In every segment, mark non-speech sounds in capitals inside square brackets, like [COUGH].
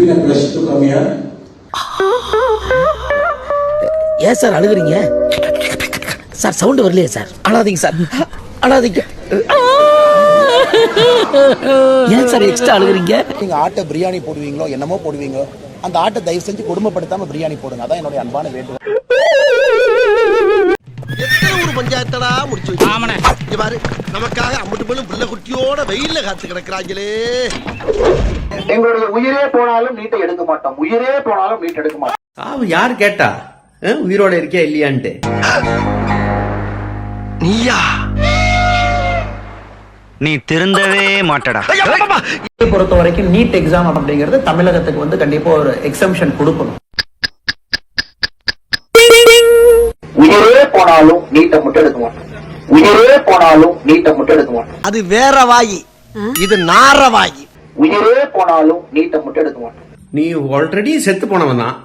been a pleasure to come here. ஏன் sir அழுகுறீங்க? Sir sound வரலையே சார். அழாதீங்க சார். அழாதீங்க. ஏன் சார் எக்ஸ்ட்ரா அழுகுறீங்க? நீங்க ஆட்டை பிரியாணி போடுவீங்களோ என்னமோ போடுவீங்களோ அந்த ஆட்டை தயவு செஞ்சு குடும்பப்படுத்தாம பிரியாணி போடுங்க. அதான் என்னுடைய அன்பான வேண்டுகோள். ஒரு பஞ்சாயத்தடா முடிச்சு இங்க பாரு நமக்காக அம்பட்டு போலும் புள்ள குட்டியோட வெயில்ல காத்து கிடக்குறாங்களே. எங்களுடைய உயிரே போனாலும் நீட்டை எடுக்க மாட்டோம். உயிரே போனாலும் நீட் எடுக்க மாட்டோம். யார் கேட்டா? உயிரோட இருக்கியா இல்லையான்ட்டு. நீயா? நீ திருந்தவே மாட்டடா. பொறுத்த வரைக்கும் நீட் எக்ஸாம் அப்படிங்கிறது தமிழகத்துக்கு வந்து கண்டிப்பா ஒரு எக்ஸம்ஷன் கொடுக்கணும். உயிரே போனாலும் நீட்டை மட்டும் எடுக்க மாட்டோம். உயிரே போனாலும் நீட்டை மட்டும் எடுக்க மாட்டோம். அது வேற வாயி. இது நார வாயி. உயிரே போனாலும் நீட்டை மட்டும் எடுக்க மாட்டோம். நீ ஆல்ரெடி செத்து போனவன் தான்.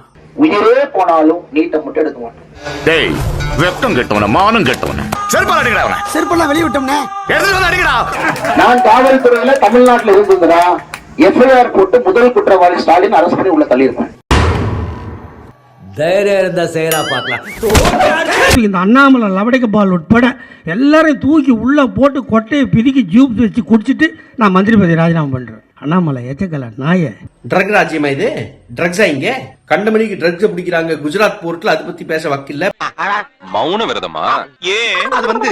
உயிரே போனாலும் நீட்டை மட்டும் எடுக்க மாட்டோம். டேய் வெக்கம் கெட்டவன மானம் கெட்டவன. செருப்பால் அடிக்கடா அவன. செருப்பெல்லாம் வெளிய விட்டோம்னே. எடுத்துட்டு வந்து அடிக்கடா நான் காவல்துறையில தமிழ்நாட்டுல இருந்ததுன்னா எஃப்ஐஆர் போட்டு முதல் குற்றவாளி ஸ்டாலின் அரசு பண்ணி உள்ள தள்ளியிருப்பேன். தைரியம் இருந்தா செய்யறா பாக்கலாம் இந்த அண்ணாமலை லவடிக்க பால் உட்பட எல்லாரையும் தூக்கி உள்ள போட்டு கொட்டையை பிதுக்கி ஜூப் வச்சு குடிச்சிட்டு நான் மந்திரி பதவி ராஜினாமா பண்றேன். அண்ணாமலை எச்சக்கல நாய. ட்ரக் ராஜ்யமா இது? ட்ரக்ஸா இங்க? கண்டமணிக்கு ட்ரக்ஸ் பிடிக்கிறாங்க. குஜராத் போர்ட்ல அதை பத்தி பேச வக்கில்ல. மௌன விரதமா? ஏன்? அது வந்து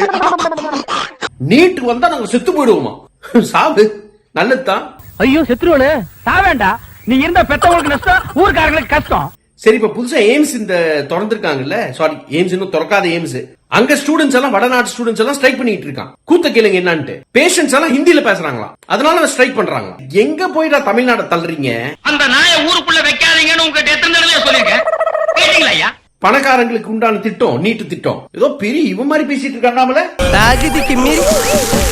நீட் வந்தா நாங்க செத்து போயிடுவோமா? சாவு. நல்லதுதான். ஐயோ செத்துருவனு. சாவேண்டா. நீ இருந்த பெத்தவங்களுக்கு நஷ்டம் ஊர்க்காரங்களுக்கு கஷ்டம். சரி இப்ப புதுசா எய்ம்ஸ் இந்த திறந்திருக்காங்கல்ல? சாரி எய்ம்ஸ் இன்னும் திறக்காத எய்ம்ஸ் அங்க ஸ்டூடெண்ட்ஸ் எல்லாம் வடநாட்டு ஸ்டூடெண்ட்ஸ் எல்லாம் ஸ்ட்ரைக் பண்ணிட்டு இருக்கான். கூத்த கேளுங்க என்னன்ட்டு. பேஷண்ட்ஸ் எல்லாம் ஹிந்தில பேசுறாங்களாம். அதனால ஸ்ட்ரைக் பண்றாங்க எங்க போயிடா தமிழ்நாட தள்ளுறீங்க? அந்த நாயை ஊருக்குள்ள வைக்காதீங்கன்னு உங்ககிட்ட எத்தனை தடவை சொல்லிருக்கேன் கேட்டீங்களா ஐயா? பணக்காரங்களுக்கு உண்டான திட்டம் நீட்டு திட்டம். ஏதோ பெரிய இவன் மாதிரி பேசிட்டு இருக்காண்டாமல தகுதிக்கு மீறி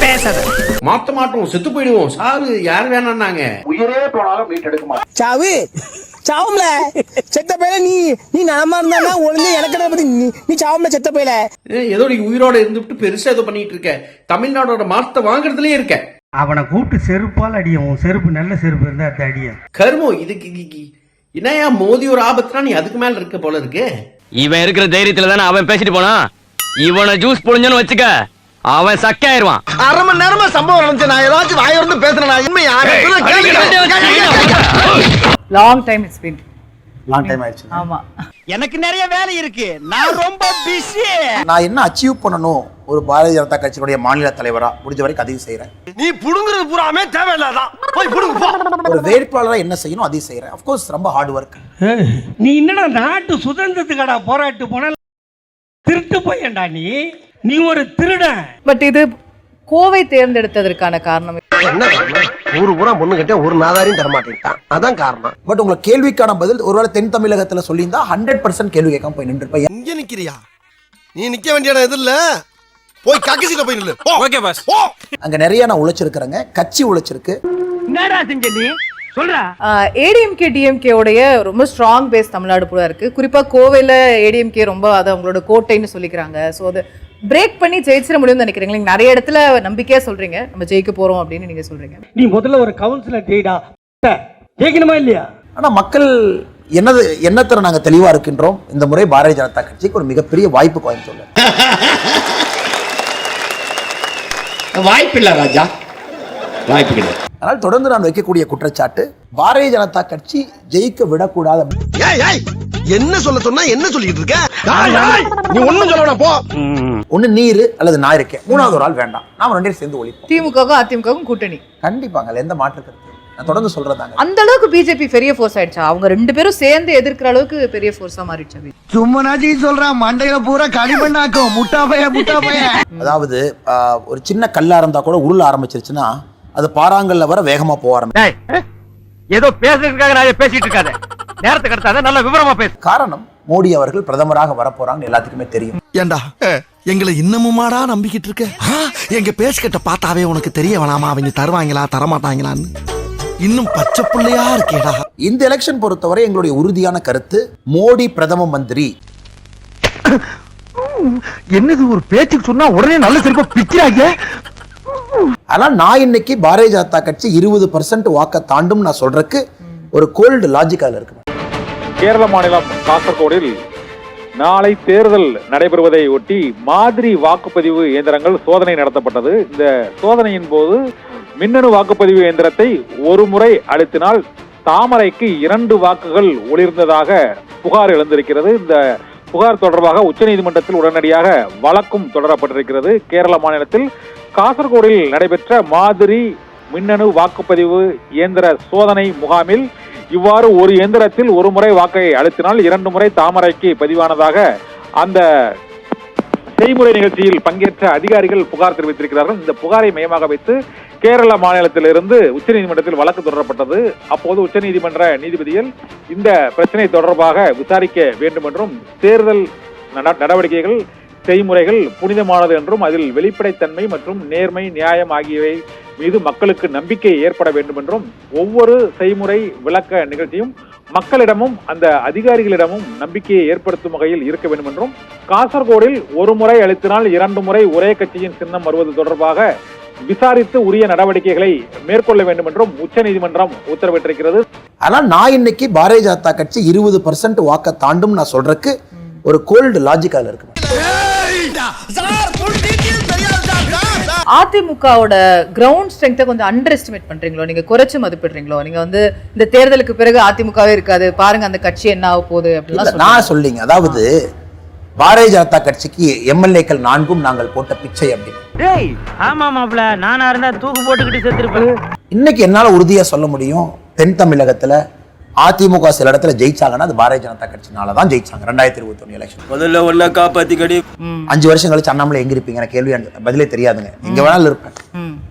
பேசாத. மாத்த மாட்டோம் செத்து போயிடுவோம். சாவு யார் வேணான்னாங்க. உயிரே போனாலும் நீட் எடுக்க மாட்டோம் சாவு. சாவும்ல. செத்த பையல நீ நீ நலமா இருந்தா ஒழுங்கு எனக்கு பத்தி நீ நீ சாவும்ல செத்த பையல. ஏதோ நீ உயிரோட இருந்துட்டு பெருசா ஏதோ பண்ணிட்டு இருக்க. தமிழ்நாடோட மார்த்த வாங்குறதுலயே இருக்க. அவனை கூப்பிட்டு செருப்பால் அடியும் உன் செருப்பு நல்ல செருப்பு இருந்தா அது அடியும் கருமம் இதுக்கு என்னய்யா மோதி ஒரு ஆபத்துனா நீ அதுக்கு மேல இருக்க போல இருக்கு? இவன் இருக்கிற தைரியத்துல தானே அவன் பேசிட்டு போனா? இவனை ஜூஸ் புழிஞ்சன்னு வச்சுக்க அவன் சக்க ஆயிருவான் அரை மணி நேரமா சம்பவம் நடந்துச்சு. நான் ஏதாச்சும் வாய இருந்து பேசுறேன். நான் உண்மையா long time it's been long time ஆயிடுச்சு. ஆமா. எனக்கு நிறைய வேலை இருக்கு. நான் ரொம்ப பிஸி நான் என்ன அச்சீவ் பண்ணணும்? ஒரு பாரதிய ஜனதா கட்சியினுடைய மாநில தலைவரா? முடிஞ்ச வரைக்கும் அதையும் செய்யறேன் நீ புடுங்குறது பூராமே தேவையில்லாதான். போய் புடுங்க போ. ஒரு வேட்பாளரா என்ன செய்யணும்? அதையும் செய்யறேன் அப்கோர்ஸ் ரொம்ப ஹார்ட் ஒர்க் நீ என்னடா நாட்டு சுதந்திரத்துக்கடா போராட்டு போன? திருட்டு பையன்டா நீ. நீ ஒரு திருடன். பட் இது கோவை தேர்ந்தெடுத்ததற்கான காரணம். என்ன? ஊரு பூரா பொண்ணு கிட்ட ஒரு நாதாரியும் தர மாட்டேங்கிட்டான் அதான் காரணம். பட் உங்களுக்கு கேள்விக்கான பதில் ஒருவேளை தென் தமிழகத்துல சொல்லியிருந்தா ஹண்ட்ரட் பர்சன்ட் கேள்வி கேட்காம போய் நின்று இங்க நிக்கிறியா? நீ நிக்க வேண்டிய இடம் எது இல்ல? போய் கக்கசில போய் நில்லு. ஓகே பாஸ் போ. அங்க நிறைய நான் உழைச்சிருக்கிறேங்க. கட்சி உழைச்சிருக்கு. என்னடா செஞ்ச நீ? சொல்றா. ஏடிஎம்கே டிஎம்கே உடைய ரொம்ப ஸ்ட்ராங் பேஸ் தமிழ்நாடு கூட இருக்கு. குறிப்பா கோவையில ஏடிஎம்கே ரொம்ப அதை அவங்களோட கோட்டைன்னு சொல்லிக்கிறாங்க. ஸோ அது பிரேக் பண்ணி ஜெயிச்சிட முடியும்னு நினைக்கிறீங்க நீங்க நிறைய இடத்துல நம்பிக்கையா சொல்றீங்க. நம்ம ஜெயிக்க போறோம் அப்படின்னு நீங்க சொல்றீங்க. நீ முதல்ல ஒரு கவுன்சிலர் ஜெயிடா ஜெயிக்கணுமா இல்லையா? ஆனா மக்கள் என்னது எண்ணத்துல நாங்க தெளிவா இருக்கின்றோம்? இந்த முறை பாரதிய ஜனதா கட்சிக்கு ஒரு மிகப்பெரிய வாய்ப்பு கோயம்புத்தூர்ல வாய்ப்பு இல்ல ராஜா. வாய்ப்பு கிடையாது. அதனால் தொடர்ந்து நான் வைக்கக்கூடிய குற்றச்சாட்டு பாரதிய ஜனதா கட்சி ஜெயிக்க விடக்கூடாது. ஏய் ஏய்! என்ன சொல்ல சொன்னா என்ன சொல்லிட்டு இருக்க? நீ ஒண்ணும் சொல்ல போ. ஒண்ணு நீர் அல்லது நான் இருக்கேன் மூணாவது ஒரு ஆள் வேண்டாம். நாம ரெண்டு பேரும் சேர்ந்து ஒழிப்போம் திமுகவும் அதிமுகவும் கூட்டணி. கண்டிப்பாங்க எந்த மாற்று கருத்து. நான் தொடர்ந்து சொல்றதாங்க. அந்த அளவுக்கு பிஜேபி பெரிய ஃபோர்ஸ் ஆயிடுச்சா? அவங்க ரெண்டு பேரும் சேர்ந்து எதிர்க்கிற அளவுக்கு பெரிய ஃபோர்ஸா மாறிடுச்சா சும்மனாச்சி சொல்றான் மண்டையில பூரா களிமண்ணாக்கும் முட்டா பைய முட்டா பைய. அதாவது ஆஹ், ஒரு சின்ன கல்லா இருந்தா கூட உருள ஆரம்பிச்சிருச்சுன்னா அது பாறாங்கல்ல வர வேகமா போக ஆரம்பிக்கும். ஏதோ பேசுறதுக்காக நான் பேசிட்டு இருக்காத. நேரத்தை கடத்தாத நல்ல விவரமா பேசு. காரணம் மோடி அவர்கள் பிரதமராக வரப்போறாங்கன்னு எல்லாத்துக்குமே தெரியும். ஏண்டா? எங்களை இன்னமுமாடா நம்பிக்கிட்டு இருக்க? எங்க பேசிக்கிட்ட பார்த்தாவே உனக்கு தெரிய வேணாமா? அவங்க தருவாங்களா தரமாட்டாங்களான்னு. இன்னும் பச்சை பிள்ளையா இருக்கேடா. இந்த எலெக்ஷன் பொறுத்தவரை எங்களுடைய உறுதியான கருத்து மோடி பிரதம மந்திரி. என்னது ஒரு பேச்சுக்கு சொன்னா உடனே நல்ல சிறப்பா பிக்கிறாங்க ஆனா நான் இன்னைக்கு பாரதிய ஜனதா கட்சி இருபது பர்சன்ட் வாக்க தாண்டும் நான் சொல்றதுக்கு ஒரு கோல்டு லாஜிக் அதில் இருக்கு. கேரள மாநிலம் காசர்கோடில் நாளை தேர்தல் நடைபெறுவதை ஒட்டி மாதிரி வாக்குப்பதிவு இயந்திரங்கள் சோதனை நடத்தப்பட்டது. இந்த சோதனையின் போது மின்னணு வாக்குப்பதிவு இயந்திரத்தை ஒரு முறை அழுத்தினால் தாமரைக்கு இரண்டு வாக்குகள் ஒளிர்ந்ததாக புகார் எழுந்திருக்கிறது. இந்த புகார் தொடர்பாக உச்சநீதிமன்றத்தில் உடனடியாக வழக்கும் தொடரப்பட்டிருக்கிறது. கேரள மாநிலத்தில் காசர்கோடில் நடைபெற்ற மாதிரி மின்னணு வாக்குப்பதிவு இயந்திர சோதனை முகாமில் இவ்வாறு ஒரு இயந்திரத்தில் ஒரு முறை வாக்கை அழுத்தினால் இரண்டு முறை தாமரைக்கு பதிவானதாக அந்த செய்முறை நிகழ்ச்சியில் பங்கேற்ற அதிகாரிகள் புகார் தெரிவித்திருக்கிறார்கள். இந்த புகாரை மையமாக வைத்து கேரள மாநிலத்திலிருந்து உச்சநீதிமன்றத்தில் வழக்கு தொடரப்பட்டது. அப்போது உச்சநீதிமன்ற நீதிபதிகள் இந்த பிரச்சனை தொடர்பாக விசாரிக்க வேண்டும் என்றும் தேர்தல் நட- நடவடிக்கைகள் செய்முறைகள் புனிதமானது என்றும் அதில் வெளிப்படைத்தன்மை மற்றும் நேர்மை நியாயம் ஆகியவை மீது மக்களுக்கு நம்பிக்கை ஏற்பட வேண்டும் என்றும் ஒவ்வொரு செய்முறை விளக்க நிகழ்ச்சியும் மக்களிடமும் அந்த அதிகாரிகளிடமும் நம்பிக்கையை ஏற்படுத்தும் வகையில் இருக்க வேண்டும் என்றும் காசர்கோடில் ஒரு முறை அளித்தினால் இரண்டு முறை ஒரே கட்சியின் சின்னம் வருவது தொடர்பாக விசாரித்து உரிய நடவடிக்கைகளை மேற்கொள்ள வேண்டும் என்றும் உச்சநீதிமன்றம் உத்தரவிட்டிருக்கிறது. ஆனால் நான் இன்னைக்கு பாரதிய ஜனதா கட்சி இருபது பர்சன்ட் வாக்கை தாண்டும் நான் சொல்றதுக்கு ஒரு கோல்டு லாஜிக் அதில் இருக்கு. அதிமுகவோட கிரவுண்ட் ஸ்ட்ரென்த்தை கொஞ்சம் அண்டர் எஸ்டிமேட் பண்றீங்களோ? நீங்க குறைச்சு மதிப்பிடுறீங்களோ? நீங்க வந்து இந்த தேர்தலுக்கு பிறகு அதிமுகவே இருக்காது. பாருங்க அந்த கட்சி என்ன ஆக போகுது அப்படிலாம் நான் சொல்லிங்க. அதாவது பாரதிய ஜனதா கட்சிக்கு எம்எல்ஏக்கள் நான்கும் நாங்கள் போட்ட பிச்சை அப்படின்னு. டேய் ஆமா மாப்ள. நானா இருந்தா தூக்கு போட்டுக்கிட்டு செத்துருப்பேன். இன்னைக்கு என்னால உறுதியா சொல்ல முடியும்? தென் தமிழகத்துல அதிமுக சில இடத்துல ஜெயிச்சாங்கன்னா அது பாரதிய ஜனதா கட்சினால தான் ஜெயிச்சாங்க. ரெண்டாயிரத்தி இருபத்தி ஒண்ணு எலெக்ஷன் முதல்ல ஒன்ன காப்பாத்திக்கடி அஞ்சு வருஷம் கழிச்சு அண்ணாமலை எங்க இருப்பீங்க? எனக்கு கேள்வி பதிலே தெரியாதுங்க. எங்க வேணாலும் இருப்பேன்.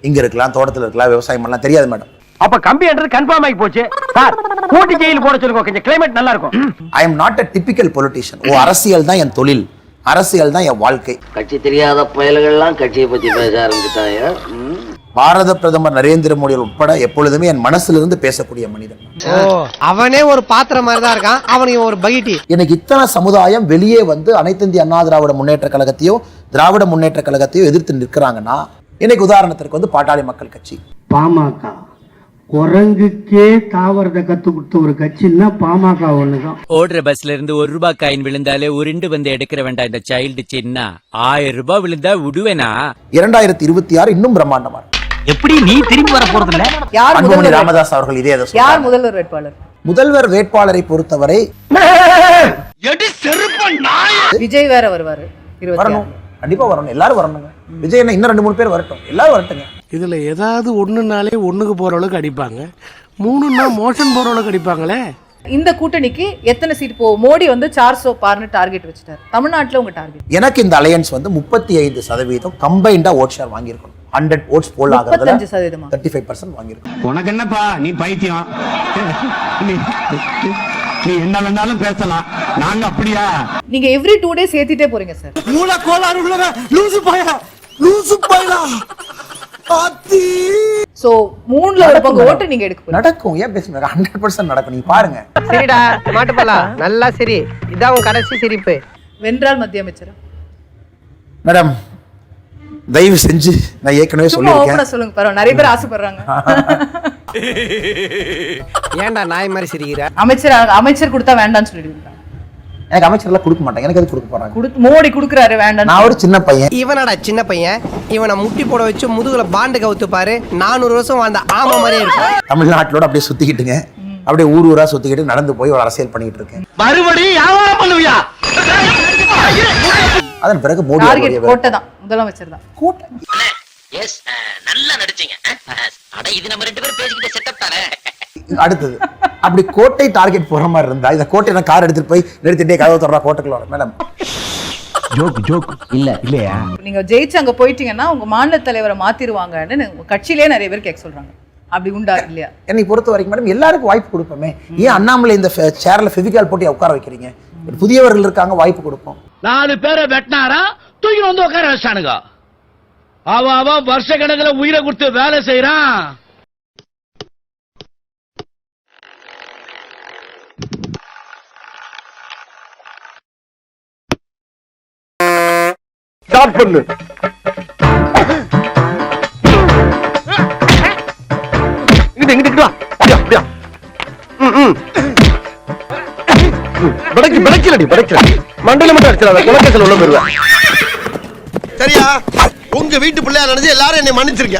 இங்க இருக்கலாம் தோட்டத்துல இருக்கலாம் விவசாயம் பண்ணலாம் தெரியாது மேடம். அப்ப கம்பி என்றது கன்ஃபார்ம் ஆகி போச்சு. சார் கூட்டி [LAUGHS] ஜெயில் போட சொல்லுங்க. கொஞ்சம் கிளைமேட் நல்லா இருக்கும். I am not a typical politician ஓ அரசியல் தான் என் தொழில். அரசியல் தான் என் வாழ்க்கை. கட்சி தெரியாத பயல்கள்லாம் கட்சியை பத்தி பேச ஆரம்பிச்சுட்டாங்க. பாரத பிரதமர் நரேந்திர மோடி உட்பட எப்பொழுதுமே என் மனசிலிருந்து பேசக்கூடிய மனிதன். அவனே ஒரு பாத்திரம் மாதிரி தான் இருக்கான். அவனுக்கு ஒரு பகிட்டி எனக்கு இத்தனை சமுதாயம் வெளியே வந்து அனைத்து இந்திய அண்ணா திராவிட முன்னேற்ற கழகத்தையோ திராவிட முன்னேற்ற கழகத்தையோ எதிர்த்து நிற்கிறாங்கன்னா இன்னைக்கு உதாரணத்திற்கு வந்து பாட்டாளி மக்கள் கட்சி. பாமக குரங்குக்கே தாவரத்தை கத்து கொடுத்த ஒரு கட்சின்னா பாமக ஒண்ணுதான். ஓடுற பஸ்ல இருந்து ஒரு ரூபாய் காயின் விழுந்தாலே உருண்டு வந்து எடுக்கிற வேண்டாம். இந்த சைல்டு சின்ன ஆயிரம் ரூபாய் விழுந்தா விடுவேனா? இரண்டாயிரத்தி இருபத்தி ஆறு இன்னும் பிரம்மாண்டமா. எப்படி நீ திரும்பி வர போறது இல்ல? யார் முதல்வர்? ராமதாஸ் அவர்கள் இதே அதை யார். முதல்வர் வேட்பாளர்? முதல்வர் வேட்பாளரை பொறுத்தவரை விஜய் வேற வருவாரு வரணும். கண்டிப்பா வரணும். எல்லாரும் வரணுங்க. விஜய் என்ன இன்னும் ரெண்டு மூணு பேர் வரட்டும். எல்லாரும் வரட்டுங்க. இதுல ஏதாவது ஒண்ணுனாலே ஒண்ணுக்கு போற அளவுக்கு அடிப்பாங்க. மூணுன்னா மோஷன் போற அளவுக்கு அடிப்பாங்களே. இந்த கூட்டணிக்கு எத்தனை சீட் போகும் மோடி வந்து சார் சோ பார்னு டார்கெட் வச்சுட்டாரு. தமிழ்நாட்டுல உங்க டார்கெட் எனக்கு இந்த அலையன்ஸ் வந்து முப்பத்தி ஐந்து சதவீதம் கம்பைண்டா ஓட் ஷேர் வாங்கியிருக்கணும். ஹண்ட்ரட் ஓட்ஸ் போல் ஆகிறதுல சதவீதமா? தேர்ட்டி ஃபைவ் பர்சன்ட் வாங்கியிருக்கணும். உனக்கு என்னப்பா? நீ பைத்தியம். நீ நீ என்ன வேணாலும் பேசலாம். நாங்க அப்படியா? நீங்க எவ்ரி டூ டேஸ் ஏத்திட்டே போறீங்க சார் மூல கோளாறு உள்ளவன் லூசு பையா லூசு பையா. ஆத்தி. சோ மூணுல ஒரு பங்கு ஓட்டு நீங்க எடுக்க நடக்கும். ஏன் பேசுங்க ஹண்ட்ரட் பர்சன்ட் நடக்கும். நீங்க பாருங்க. சரிடா மாட்டுப்பலா நல்லா சரி. இதான் உன் கடைசி சிரிப்பு. வென்றால் மத்திய அமைச்சர்? மேடம் தயவு செஞ்சு நான் ஏற்கனவே சொல்லியிருக்கேன். ஓப்பனா சொல்லுங்க பரவாயில்ல. நிறைய பேர் ஆசைப்படுறாங்க. ஏன்டா நாய் மாதிரி சிரிக்கிற? அமைச்சர் அமைச்சர் கொடுத்தா வேண்டாம்னு சொல்லிடுவீங்க எனக்கு அமைச்சர்லாம் கொடுக்க மாட்டாங்க. எனக்கு அது கொடுக்க போறாங்க? கொடுத்து மோடி கொடுக்குறாரு வேண்டாம் நான் ஒரு சின்ன பையன். இவனடா சின்ன பையன். இவனை முட்டி போட வச்சு முதுகுல பாண்டு கவுத்து பாரு நானூறு வருஷம் வாழ்ந்த ஆமா மாதிரியே இருக்கும். தமிழ்நாட்டிலோட அப்படியே சுத்திக்கிட்டுங்க. அப்படியே ஊர் ஊரா சுத்திக்கிட்டு நடந்து போய் ஒரு அரசியல் பண்ணிட்டு இருக்கேன். மறுபடியும் வியாபாரம் பண்ணுவியா? அதன் பிறகு மோடி கோட்டை தான் முதலமைச்சர் தான். கூட்டம் எஸ் நல்லா நடிச்சீங்க. அட இது நம்ம ரெண்டு பேரும் பேசிக்கிட்ட செட்டப் தானே? அடுத்தது. அப்படி கோட்டை டார்கெட் போற மாதிரி இருந்தா இந்த கோட்டை நான் கார் எடுத்துட்டு போய் நிறுத்திட்டே கதவு தொடரா கோட்டைக்குள்ள வர மேடம். நீங்க ஜெயிச்சு அங்க போயிட்டீங்கன்னா உங்க மாநில தலைவரை மாத்திருவாங்கன்னு உங்க கட்சியிலே நிறைய பேர் கேட்க சொல்றாங்க. அப்படி உண்டா இல்லையா? என்னை பொறுத்த வரைக்கும் மேடம் எல்லாருக்கும் வாய்ப்பு கொடுப்போமே. ஏன் அண்ணாமலை இந்த சேர்ல ஃபெவிகால் போட்டு உட்கார வைக்கிறீங்க? புதியவர்கள் இருக்காங்க வாய்ப்பு கொடுப்போம். நாலு பேரை வெட்டினாரா தூக்கி வந்து உட்கார வச்சானுங்க. அவ அவ வருஷ கணக்குல உயிரை கொடுத்து வேலை செய்யறான் ஸ்டார்ட் பண்ணு. இங்கிட்டு இங்கிட்டு அப்படியா படைக்கு படைக்கலடி படைக்கல மண்டல மட்டும் அடிச்சிடாத குலக்கத்தில் உள்ள போயிருவேன். சரியா? உங்க வீட்டு பிள்ளையா நினைச்சு எல்லாரும் என்னை மன்னிச்சிருக்க